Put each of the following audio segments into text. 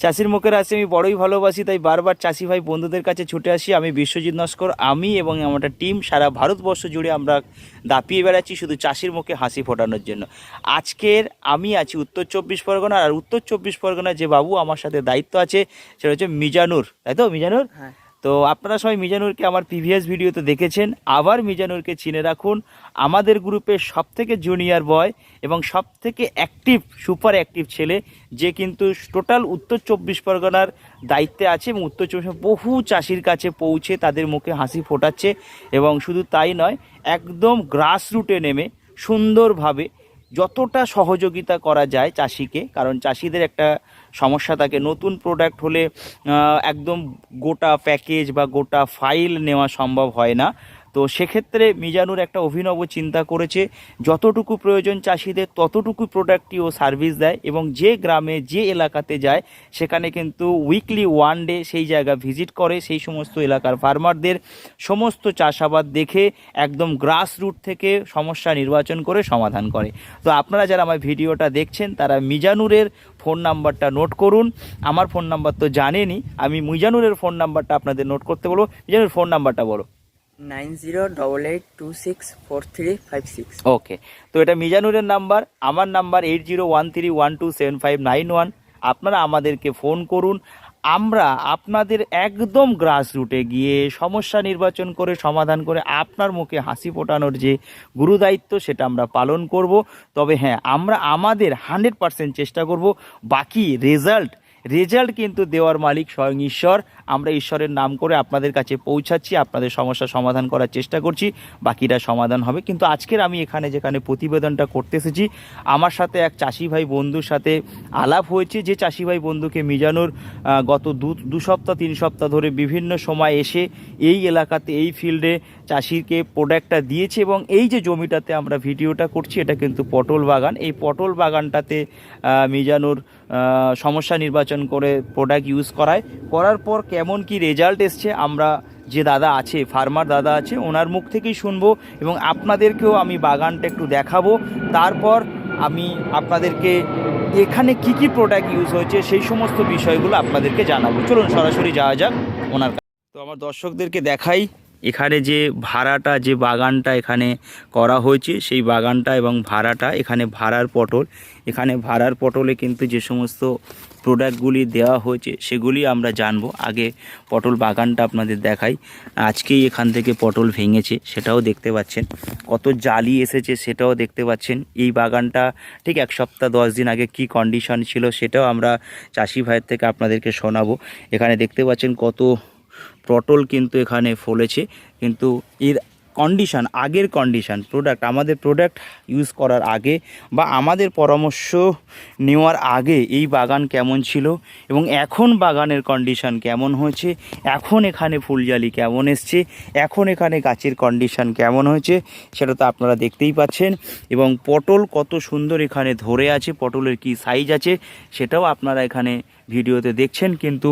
চাষির মুখের আসে আমি বড়ই ভালোবাসি, তাই বারবার চাষি ভাই বন্ধুদের কাছে ছুটে আসি। আমি বিশ্বজিৎ নস্কর, আমি এবং আমার টিম, সারা ভারতবর্ষ জুড়ে আমরা দাপিয়ে বেড়াচ্ছি শুধু চাষির মুখে হাসি ফোটানোর জন্য। আজকের আমি আছি উত্তর চব্বিশ পরগনা, আর উত্তর চব্বিশ পরগনার যে বাবু আমার সাথে দায়িত্ব আছে, সেটা হচ্ছে মিজানুর। তাই তো, মিজানুর? হ্যাঁ। তো আপনারা সবাই মিজানুরকে আমার প্রিভিয়াস ভিডিওতে দেখেছেন, আবার মিজানুরকে চিনে রাখুন। আমাদের গ্রুপের সব থেকে জুনিয়র বয় এবং সব থেকে অ্যাক্টিভ, সুপার অ্যাক্টিভ ছেলে, যে কিন্তু টোটাল উত্তর চব্বিশ পরগনার দায়িত্বে আছে এবং উত্তর চব্বিশ বহু চাষির কাছে পৌঁছে তাদের মুখে হাসি ফোটাচ্ছে এবং শুধু তাই নয়, একদম গ্রাস রুটে নেমে সুন্দরভাবে যতটা সহযোগিতা করা যায় চাষিকে, কারণ চাষিদের একটা সমস্যা থাকে। নতুন প্রোডাক্ট হলে একদম গোটা প্যাকেজ বা গোটা ফাইল নেওয়া সম্ভব হয় না। তো সেক্ষেত্রে মিজানুর একটা অভিনব চিন্তা করেছে, যতটুকু প্রয়োজন চাষিদের ততটুকু প্রোডাক্টই ও সার্ভিস দেয় এবং যে গ্রামে, যে এলাকাতে যায়, সেখানে কিন্তু উইকলি ওয়ান ডে সেই জায়গা ভিজিট করে, সেই সমস্ত এলাকার ফার্মারদের সমস্ত চাষাবাদ দেখে একদম গ্রাস রুট থেকে সমস্যা নির্বাচন করে সমাধান করে। তো আপনারা যারা আমার ভিডিওটা দেখছেন, তারা মিজানুরের ফোন নাম্বারটা নোট করুন। আমার ফোন নাম্বার তো জানেনই, আমি মিজানুরের ফোন নাম্বারটা আপনাদের নোট করতে বলব। মিজানুর ফোন নাম্বারটা বলো। Nine zero double eight two six four three five six okay তো এটা মিজানুরের নাম্বার, আমার number eight zero one three one two seven five nine one আপনারা আমাদেরকে ফোন করুন। আমরা আপনাদের একদম গ্রাস রুটে গিয়ে সমস্যা নির্বাচন করে, সমাধান করে আপনার মুখে হাসি ফোটানোর যে গুরুদায়িত্ব, সেটা আমরা পালন করব। তবে হ্যাঁ আমরা আমাদের হান্ড্রেড পার্সেন্ট চেষ্টা করব। বাকি রেজাল্ট রেজাল্ট কিন্তু দেওয়ার মালিক স্বয়ং ঈশ্বর। আমরা ঈশ্বরের নাম করে আপনাদের কাছে পৌঁছাচ্ছি, আপনাদের সমস্যা সমাধান করার চেষ্টা করছি বাকিটা সমাধান হবে। কিন্তু আজকের আমি এখানে যেখানে প্রতিবেদনটা করতে এসেছি, আমার সাথে এক চাষি ভাই বন্ধুর সাথে আলাপ হয়েছে, যে চাষি ভাই বন্ধুকে মিজানোর গত দু দু সপ্তাহ, তিন সপ্তাহ ধরে বিভিন্ন সময় এসে এই এলাকাতে, এই ফিল্ডে চাষিকে প্রোডাক্টটা দিয়েছে এবং এই যে জমিটাতে আমরা ভিডিওটা করছি, এটা কিন্তু পটল বাগান। এই পটল বাগানটাতে মিজানুর সমস্যা নির্বাচন করে প্রোডাক্ট ইউজ করায়। করার পর কেমন কি রেজাল্ট এসছে, আমরা যে দাদা আছে ফার্মার দাদা আছে, ওনার মুখ থেকেই শুনব এবং আপনাদেরকেও আমি বাগানটা একটু দেখাবো। তারপর আমি আপনাদেরকে এখানে কি কি প্রোডাক্ট ইউজ হয়েছে, সেই সমস্ত বিষয়গুলো আপনাদেরকে জানাব। চলুন সরাসরি যাওয়া যাক ওনার তো আমার দর্শকদেরকে দেখাই এখানে যে ভাড়াটা, যে বাগানটা এখানে করা হয়েছে, সেই বাগানটা এবং ভাড়াটা এখানে ভাড়ার পটল। এখানে ভাড়ার পটলে কিন্তু যে সমস্ত প্রোডাক্টগুলি দেওয়া হয়েছে, সেগুলি আমরা জানব। আগে পটল বাগানটা আপনাদের দেখাই। আজকেই এখান থেকে পটল ভেঙেছে, সেটাও দেখতে পাচ্ছেন। কত জালি এসেছে, সেটাও দেখতে পাচ্ছেন। এই বাগানটা ঠিক এক সপ্তাহ, দশ দিন আগে কি কন্ডিশন ছিল, সেটাও আমরা চাষি ভাইয়ের থেকে আপনাদেরকে শোনাবো। এখানে দেখতে পাচ্ছেন কত পটল কিন্তু এখানে ফলেছে। কিন্তু এর কন্ডিশান আগের কন্ডিশন প্রোডাক্ট আমাদের প্রোডাক্ট ইউজ করার আগে বা আমাদের পরামর্শ নেওয়ার আগে এই বাগান কেমন ছিল এবং এখন বাগানের কন্ডিশন কেমন হয়েছে, এখন এখানে ফুলজালি কেমন এসছে, এখন এখানে গাছের কন্ডিশন কেমন হয়েছে, সেটা তো আপনারা দেখতেই পাচ্ছেন। এবং পটল কত সুন্দর এখানে ধরে আছে, পটলের কি সাইজ আছে, সেটাও আপনারা এখানে ভিডিওতে দেখছেন কিন্তু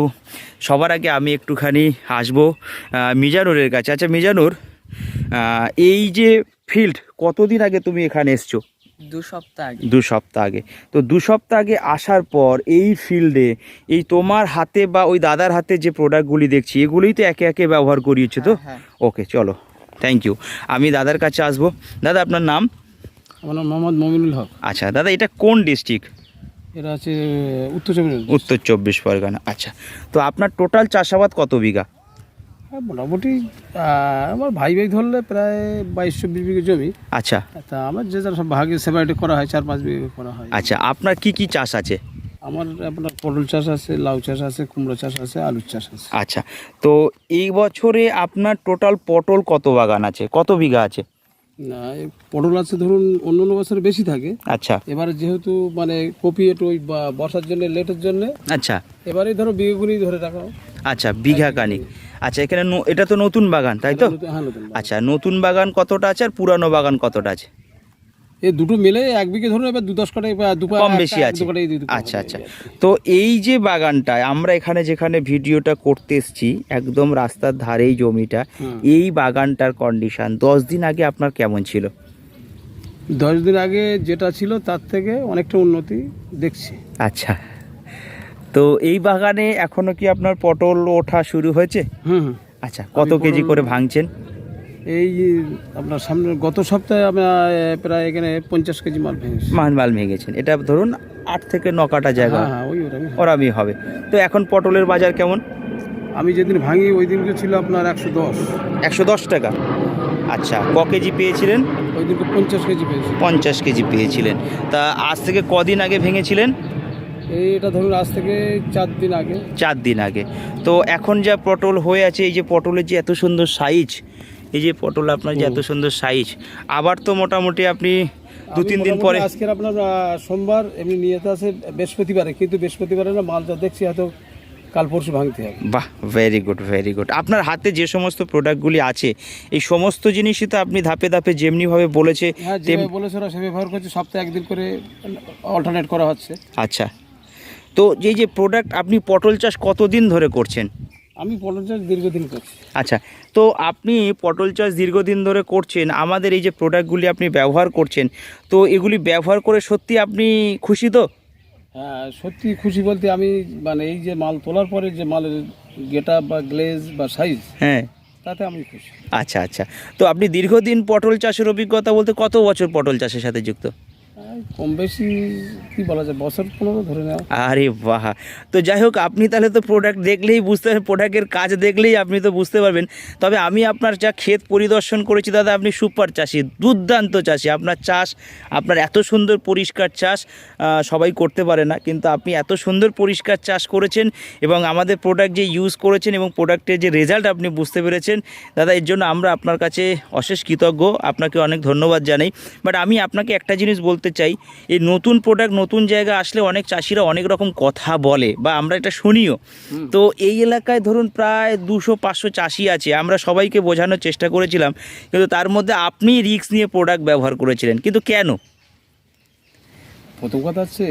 সবার আগে আমি একটুখানি আসব মিজানুরের কাছে। আচ্ছা মিজানুর এই যে ফিল্ড কতদিন আগে তুমি এখানে এসছো? দু সপ্তাহ আগে। দু সপ্তাহ আগে। তো দু সপ্তাহ আগে আসার পর এই ফিল্ডে এই তোমার হাতে বা ওই দাদার হাতে যে প্রোডাক্টগুলি দেখছি এগুলোই তো একে একে ব্যবহার করিয়েছে তো? হ্যাঁ, ওকে চলো। থ্যাংক ইউ আমি দাদার কাছে আসব। দাদা আপনার নাম? আমার নাম মোহাম্মদ মমিনুল হক। আচ্ছা দাদা এটা কোন ডিস্ট্রিক্ট এটা আছে উত্তর চব্বিশ উত্তর চব্বিশ পরগনা আচ্ছা। তো আপনার টোটাল চাষাবাদ কত বিঘা? হ্যাঁ, মোটামুটি আমার ভাই ভাই ধরলে প্রায় বাইশ চব্বিশ বিঘে জমি। আচ্ছা। তা আমার যে যার সব ভাগে সেপারেট করা হয় চার পাঁচ বিঘে করা হয়। আচ্ছা আপনার কি কি চাষ আছে? আমার আপনার পটল চাষ আছে লাউ চাষ আছে কুমড়ো চাষ আছে আলুর চাষ আছে। আচ্ছা তো এই বছরে আপনার টোটাল পটল কত বাগান আছে? কত বিঘা আছে? না পটল আছে ধরুন অন্য অন্য বছর বেশি থাকে। আচ্ছা। এবারে যেহেতু মানে কপি একটু ওই বা- বর্ষার জন্য লেটের জন্য আচ্ছা। এবারে ধরো বিঘাগুলি ধরে রাখো। আচ্ছা বিঘা কানি আচ্ছা এখানে এটা তো নতুন বাগান তাই তো? হ্যাঁ আচ্ছা নতুন বাগান কতটা আছে আর পুরানো বাগান কতটা আছে? দুটো মিলে এক বিঘে ধরুন এবার দু দশ কাটাই কম বেশি আছে। আচ্ছা আচ্ছা। তো এই যে বাগানটায় আমরা এখানে যেখানে ভিডিওটা করতে এসছি একদম রাস্তার ধারেই জমিটা এই বাগানটার কন্ডিশন দশ দিন আগে আপনার কেমন ছিল? দশ দিন আগে যেটা ছিল তার থেকে অনেকটা উন্নতি দেখছি। আচ্ছা। তো এই বাগানে এখনও কি আপনার পটল ওঠা শুরু হয়েছে? আচ্ছা কত কেজি করে ভাঙছেন? এই আপনার সামনে গত সপ্তাহে আমরা প্রায় এখানে পঞ্চাশ কেজি মাল ভেঙেছি মাল মাল ভেঙেছেন এটা ধরুন আট থেকে ন কাটা জায়গা। হ্যাঁ হ্যাঁ। ওরামই হবে। তো এখন পটলের বাজার কেমন? আমি যেদিন ভাঙি ওই দিনকে ছিল আপনার একশো দশ। একশো দশ টাকা। আচ্ছা ক কেজি পেয়েছিলেন? ওই দিনকে পঞ্চাশ কেজি পেয়েছি। পঞ্চাশ কেজি পেয়েছিলেন। তা আজ থেকে কদিন আগে ভেঙেছিলেন? এই এটা ধরুন আজ থেকে চার দিন আগে। চার দিন আগে। তো এখন যা পটল হয়ে আছে এই যে পটলের যে এত সুন্দর সাইজ এই যে পটল আপনার যে এত সুন্দর সাইজ আবার তো মোটামুটি আপনি দু তিন দিন পরে আজকের আপনার সোমবার এমনি নিয়ে যেতে আছে বৃহস্পতিবারে কিন্তু বৃহস্পতিবারে না মালটা দেখছি হয়তো কাল পরশু ভাঙতে হবে। বাহ ভেরি গুড ভেরি গুড আপনার হাতে যে সমস্ত প্রোডাক্টগুলি আছে এই সমস্ত জিনিসই তো আপনি ধাপে ধাপে যেমনিভাবে বলেছে হ্যাঁ যেভাবে বলেছে ওরা সে ব্যবহার করছে সপ্তাহে একদিন করে অল্টারনেট করা হচ্ছে। আচ্ছা। তো এই যে প্রোডাক্ট আপনি পটল চাষ কতদিন ধরে করছেন? আমি পটল চাষ দীর্ঘদিন করছি। আচ্ছা তো আপনি পটল চাষ দীর্ঘদিন ধরে করছেন আমাদের এই যে প্রোডাক্টগুলি আপনি ব্যবহার করছেন তো এগুলি ব্যবহার করে সত্যি আপনি খুশি তো? হ্যাঁ সত্যি খুশি বলতে আমি মানে এই যে মাল তোলার পরে যে মালের গেট বা গ্লেজ বা সাইজ হ্যাঁ। তাতে আমি খুশি। আচ্ছা আচ্ছা। তো আপনি দীর্ঘদিন পটল চাষের অভিজ্ঞতা বলতে কত বছর পটল চাষের সাথে যুক্ত? কম বেশি কি বলা যায়, বছর ধরে নেওয়া। আরে বাহ। তো যাই হোক, আপনি তাহলে তো প্রোডাক্ট দেখলেই বুঝতে পারবেন প্রোডাক্টের কাজ দেখলেই আপনি তো বুঝতে পারবেন। তবে আমি আপনার যা ক্ষেত পরিদর্শন করেছি, দাদা, আপনি সুপার চাষি, দুর্দান্ত চাষি। আপনার চাষ, আপনার এত সুন্দর পরিষ্কার চাষ সবাই করতে পারে না। কিন্তু আপনি এত সুন্দর পরিষ্কার চাষ করেছেন এবং আমাদের প্রোডাক্ট যে ইউজ করেছেন এবং প্রোডাক্টের যে রেজাল্ট আপনি বুঝতে পেরেছেন, দাদা, এর জন্য আমরা আপনার কাছে অশেষ কৃতজ্ঞ। আপনাকে অনেক ধন্যবাদ জানাই। বাট আমি আপনাকে একটা জিনিস বলতে চাই এই নতুন প্রোডাক্ট নতুন জায়গা আসলে অনেক চাষিরা অনেক রকম কথা বলে বা আমরা এটা শুনিও। তো এই এলাকায় ধরুন প্রায় দুশো পাঁচশো চাষি আছে আমরা সবাইকে বোঝানোর চেষ্টা করেছিলাম কিন্তু তার মধ্যে আপনি রিস্ক নিয়ে প্রোডাক্ট ব্যবহার করেছিলেন কিন্তু কেন? প্রথম কথা হচ্ছে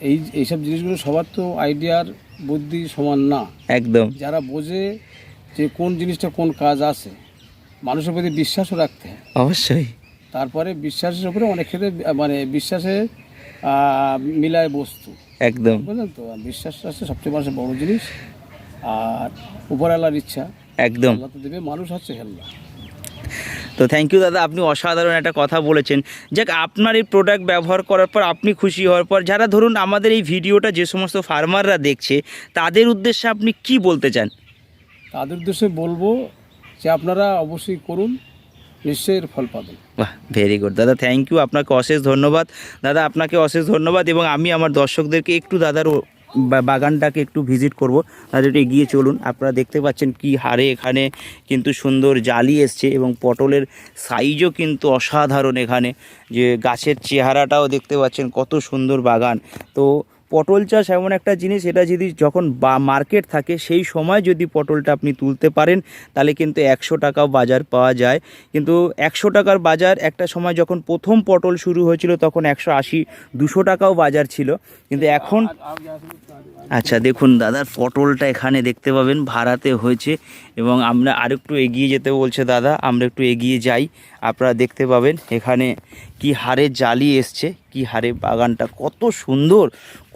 এই এইসব জিনিসগুলো সবার তো আইডিয়ার বুদ্ধি সমান না। একদম। যারা বোঝে যে কোন জিনিসটা কোন কাজ আছে মানুষের প্রতি বিশ্বাসও রাখতে হয়। অবশ্যই। তারপরে বিশ্বাসের উপরে অনেক ক্ষেত্রে মানে বিশ্বাসে মিলায় বস্তু। একদম। বুঝলেন তো? আর বিশ্বাস আছে সবচেয়ে মানুষের বড় জিনিস। আর উপরওয়ালার ইচ্ছা। একদম। আল্লাহ তো দেবে মানুষ হচ্ছে হেল্লা। তো থ্যাংক ইউ দাদা আপনি অসাধারণ একটা কথা বলেছেন। যাক আপনার এই প্রোডাক্ট ব্যবহার করার পর আপনি খুশি হওয়ার পর যারা ধরুন আমাদের এই ভিডিওটা যে সমস্ত ফার্মাররা দেখছে তাদের উদ্দেশ্যে আপনি কি বলতে চান? তাদের উদ্দেশ্যে বলব যে আপনারা অবশ্যই করুন। নিশ্চয়ই ফল পাবেন। বাহ ভেরি গুড দাদা থ্যাংক ইউ আপনাকে অশেষ ধন্যবাদ। দাদা, আপনাকে অশেষ ধন্যবাদ এবং আমি আমার দর্শকদেরকে একটু দাদার বাগানটাকে একটু ভিজিট করব। তাদের এগিয়ে চলুন। আপনারা দেখতে পাচ্ছেন কি হারে এখানে কিন্তু সুন্দর জালি এসছে এবং পটলের সাইজও কিন্তু অসাধারণ এখানে। যে গাছের চেহারাটাও দেখতে পাচ্ছেন, কত সুন্দর বাগান। তো পটল চাষ এমন একটা জিনিস এটা যদি যখন বা মার্কেট থাকে সেই সময় যদি পটলটা আপনি তুলতে পারেন তাহলে কিন্তু একশো টাকাও বাজার পাওয়া যায়। কিন্তু একশো টাকার বাজার একটা সময় যখন প্রথম পটল শুরু হয়েছিল তখন একশো আশি দুশো টাকাও বাজার ছিল। কিন্তু এখন আচ্ছা দেখুন দাদার পটলটা এখানে দেখতে পাবেন ভাড়াতে হয়েছে এবং আমরা আরেকটু এগিয়ে যেতে বলছে দাদা আমরা একটু এগিয়ে যাই। আপনারা দেখতে পাবেন এখানে কি হারে জালি এসছে কি হারে বাগানটা কত সুন্দর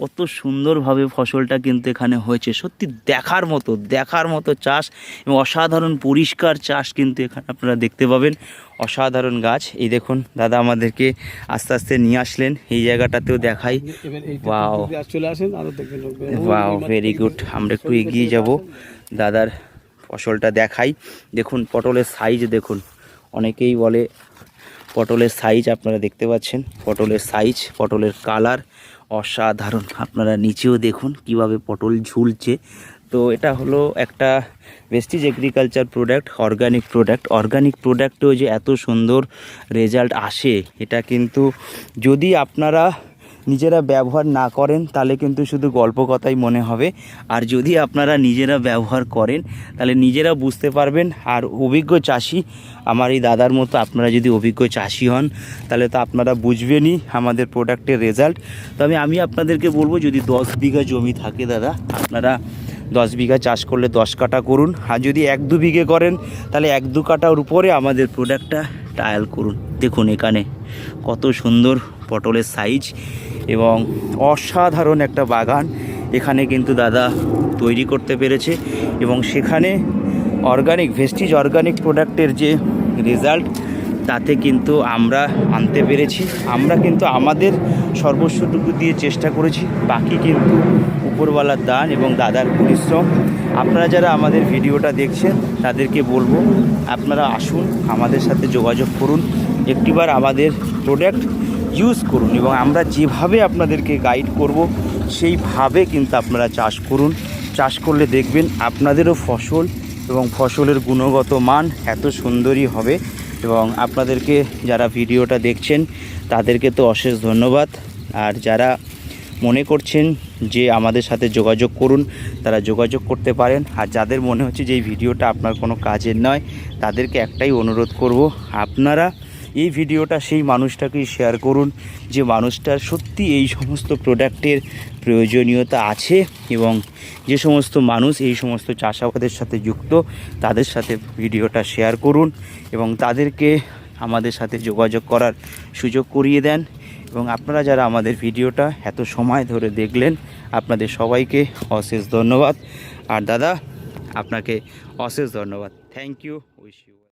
কত সুন্দরভাবে ফসলটা কিন্তু এখানে হয়েছে। সত্যি দেখার মতো দেখার মতো চাষ এবং অসাধারণ পরিষ্কার চাষ কিন্তু এখানে আপনারা দেখতে পাবেন। অসাধারণ গাছ। এই দেখুন দাদা আমাদেরকে আস্তে আস্তে নিয়ে আসলেন। এই জায়গাটাতেও দেখাই। আরও ওয়াও ভেরি গুড আমরা একটু এগিয়ে যাব। দাদার ফসলটা দেখাই। দেখুন, পটলের সাইজ দেখুন। অনেকেই বলে পটলের সাইজ আপনারা দেখতে পাচ্ছেন। পটলের সাইজ পটলের কালার অসাধারণ। আপনারা নিচেও দেখুন কীভাবে পটল ঝুলছে। তো এটা হলো একটা Vestige agriculture product organic product organic প্রোডাক্টেও যে এত সুন্দর রেজাল্ট আসে, এটা কিন্তু যদি আপনারা নিজেরা ব্যবহার না করেন, তাহলে কিন্তু শুধু গল্প কথাই মনে হবে। আর যদি আপনারা নিজেরা ব্যবহার করেন, তাহলে নিজেরা বুঝতে পারবেন। আর অভিজ্ঞ চাষি, আমার এই দাদার মতো আপনারা যদি অভিজ্ঞ চাষি হন, তাহলে তো আপনারা বুঝবেনই আমাদের প্রোডাক্টের রেজাল্ট তবে আমি আপনাদেরকে বলব, যদি দশ বিঘা জমি থাকে দাদা, আপনারা দশ বিঘা চাষ করলে দশ কাটা করুন। আর যদি এক দু বিঘে করেন, তাহলে এক দু কাটার উপরে আমাদের প্রোডাক্টটা ট্রায়াল করুন। দেখুন এখানে কত সুন্দর পটলের সাইজ এবং অসাধারণ একটা বাগান। এখানে কিন্তু দাদা তৈরি করতে পেরেছে এবং সেখানে অর্গানিক ভেস্টিজ অর্গানিক প্রোডাক্টের যে রেজাল্ট তাতে কিন্তু আমরা আনতে পেরেছি। আমরা কিন্তু আমাদের সর্বস্বটুকু দিয়ে চেষ্টা করেছি। বাকি কিন্তু উপরওয়ালার দান এবং দাদার পরিশ্রম। আপনারা যারা আমাদের ভিডিওটা দেখছেন, তাদেরকে বলব, আপনারা আসুন, আমাদের সাথে যোগাযোগ করুন। একটিবার আমাদের প্রোডাক্ট ইউজ করুন এবং আমরা যেভাবে আপনাদেরকে গাইড করব, সেইভাবে কিন্তু আপনারা চাষ করুন। চাষ করলে দেখবেন আপনাদেরও ফসল এবং ফসলের গুণগত মান এত সুন্দরই হবে এবং আপনাদেরকে যারা ভিডিওটা দেখছেন, তাদেরকে তো অশেষ ধন্যবাদ। আর যারা মনে করছেন যে আমাদের সাথে যোগাযোগ করুন, তারা যোগাযোগ করতে পারেন। আর যাদের মনে হচ্ছে যে এই ভিডিওটা আপনার কোনো কাজের নয়, তাদেরকে একটাই অনুরোধ করব, আপনারা এই ভিডিওটা সেই মানুষটাকেই শেয়ার করুন যে মানুষটার সত্যি এই সমস্ত প্রোডাক্টের প্রয়োজনীয়তা আছে এবং যে সমস্ত মানুষ এই সমস্ত চাষাবাদের সাথে যুক্ত, তাদের সাথে ভিডিওটা শেয়ার করুন এবং তাদেরকে আমাদের সাথে যোগাযোগ করার সুযোগ করিয়ে দেন এবং আপনারা যারা আমাদের ভিডিওটা এত সময় ধরে দেখলেন, আপনাদের সবাইকে অশেষ ধন্যবাদ। আর দাদা, আপনাকে অশেষ ধন্যবাদ। Thank you wish you